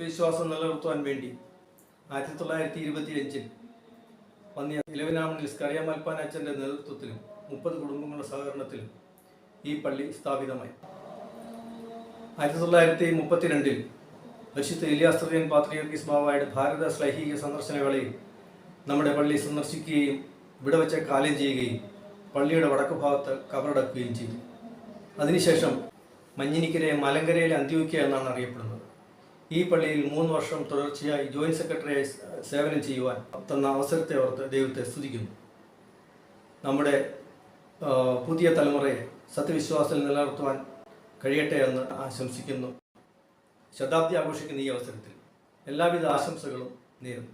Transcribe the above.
നിലനിർത്തുവാൻ വേണ്ടി ആയിരത്തി തൊള്ളായിരത്തി ഇരുപത്തി അഞ്ചിൽ വന്നിയ ഇലവനാമണിൽ സ്കറിയമൽപ്പാൻ അച്ഛന്റെ നേതൃത്വത്തിലും മുപ്പത് കുടുംബങ്ങളുടെ സഹകരണത്തിലും ഈ പള്ളി സ്ഥാപിതമായി. ആയിരത്തി തൊള്ളായിരത്തി മുപ്പത്തിരണ്ടിൽ പരിശുദ്ധ ഇലിയാസ്ത്രീയൻ പാത്രിയർഗീസ് ബാബായുടെ ഭാരത ശ്ലൈഹിക സന്ദർശനവേളയിൽ നമ്മുടെ പള്ളി സന്ദർശിക്കുകയും ഇവിടെ വെച്ച് കാലം ചെയ്യുകയും പള്ളിയുടെ വടക്കു ഭാഗത്ത് കബറടക്കുകയും ചെയ്തു. അതിനുശേഷം മഞ്ഞിനിക്കരെ മലങ്കരയിലെ അന്ത്യോക്യ എന്നാണ് അറിയപ്പെടുന്നത്. ഈ പള്ളിയിൽ മൂന്ന് വർഷം തുടർച്ചയായി ജോയിന്റ് സെക്രട്ടറിയായി സേവനം ചെയ്യുവാൻ തന്ന അവസരത്തെ ഓർത്ത് ദൈവത്തെ സ്തുതിക്കുന്നു. നമ്മുടെ പുതിയ തലമുറയെ സത്യവിശ്വാസത്തിൽ നിലനിർത്തുവാൻ കഴിയട്ടെ എന്ന് ആശംസിക്കുന്നു. ശതാബ്ദി ആഘോഷിക്കുന്ന ഈ അവസരത്തിൽ എല്ലാവിധ ആശംസകളും നേരുന്നു.